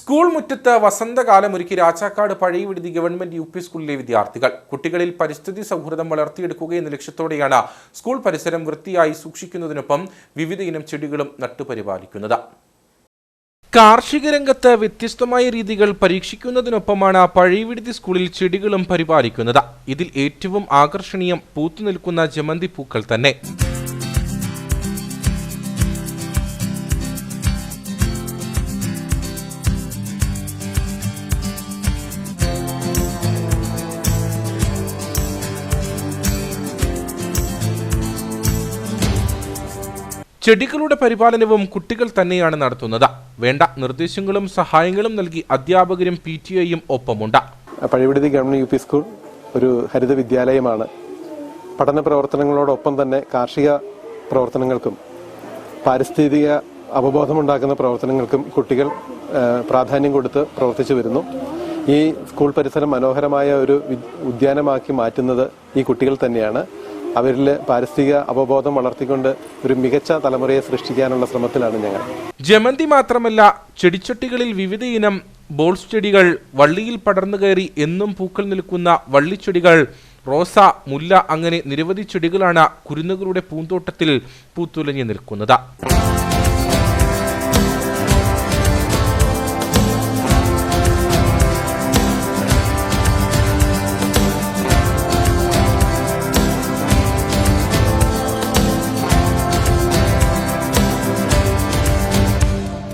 School മുറ്റത്ത് വസന്തകാലമൊരുക്കി രാജാക്കാട് പഴയ വിടുതി government U P സ്കൂളിലെ വിദ്യാർത്ഥികൾ. കുട്ടികളിൽ പരിസ്ഥിതി സൗഹൃദം വളർത്തിയെടുക്കുക എന്ന ലക്ഷ്യത്തോടെയാണ് സ്കൂൾ പരിസരം വൃത്തിയായി സൂക്ഷിക്കുന്നതിനൊപ്പം വിവിധ ഇനം ചെടികളും നട്ടുപരിപാലിക്കുന്നത്. കാർഷിക രംഗത്ത് വ്യത്യസ്തമായ രീതികൾ പരീക്ഷിക്കുന്നതിനൊപ്പമാണ് പഴയവിടുതി സ്കൂളിൽ ചെടികളും പരിപാലിക്കുന്നത്. ഇതിൽ ഏറ്റവും ആകർഷണീയം പൂത്തുനിൽക്കുന്ന ജമന്തി പൂക്കൾ തന്നെ. ചെടികളുടെ പരിപാലനവും കുട്ടികൾ തന്നെയാണ് നടത്തുന്നത്. വേണ്ട നിർദ്ദേശങ്ങളും സഹായങ്ങളും നൽകി അധ്യാപകരും പി ടി ഐയും ഒപ്പമുണ്ട്. Pazhayaviduthi government U P school ഒരു ഹരിത വിദ്യാലയമാണ്. പഠന പ്രവർത്തനങ്ങളോടൊപ്പം തന്നെ കാർഷിക പ്രവർത്തനങ്ങൾക്കും പാരിസ്ഥിതിക അവബോധമുണ്ടാക്കുന്ന പ്രവർത്തനങ്ങൾക്കും കുട്ടികൾ പ്രാധാന്യം കൊടുത്ത് പ്രവർത്തിച്ചു വരുന്നു. ഈ സ്കൂൾ പരിസരം മനോഹരമായ ഒരു ഉദ്യാനമാക്കി മാറ്റുന്നത് ഈ കുട്ടികൾ തന്നെയാണ്. അവരിൽ പാരിസ്ഥിതിക അവബോധം വളർത്തിക്കൊണ്ട് ഒരു മികച്ച തലമുറയെ സൃഷ്ടിക്കാനുള്ള ശ്രമത്തിലാണ് ഞങ്ങൾ. ജമന്തി മാത്രമല്ല ചെടിച്ചട്ടികളിൽ വിവിധ ഇനം ബോൾസ് ചെടികൾ വള്ളിയിൽ പടർന്നു കയറി എന്നും പൂക്കൾ നിൽക്കുന്ന വള്ളിച്ചെടികൾ റോസ മുല്ല അങ്ങനെ നിരവധി ചെടികളാണ് കുരുന്നുകളുടെ പൂന്തോട്ടത്തിൽ പൂത്തുലഞ്ഞു നിൽക്കുന്നത്.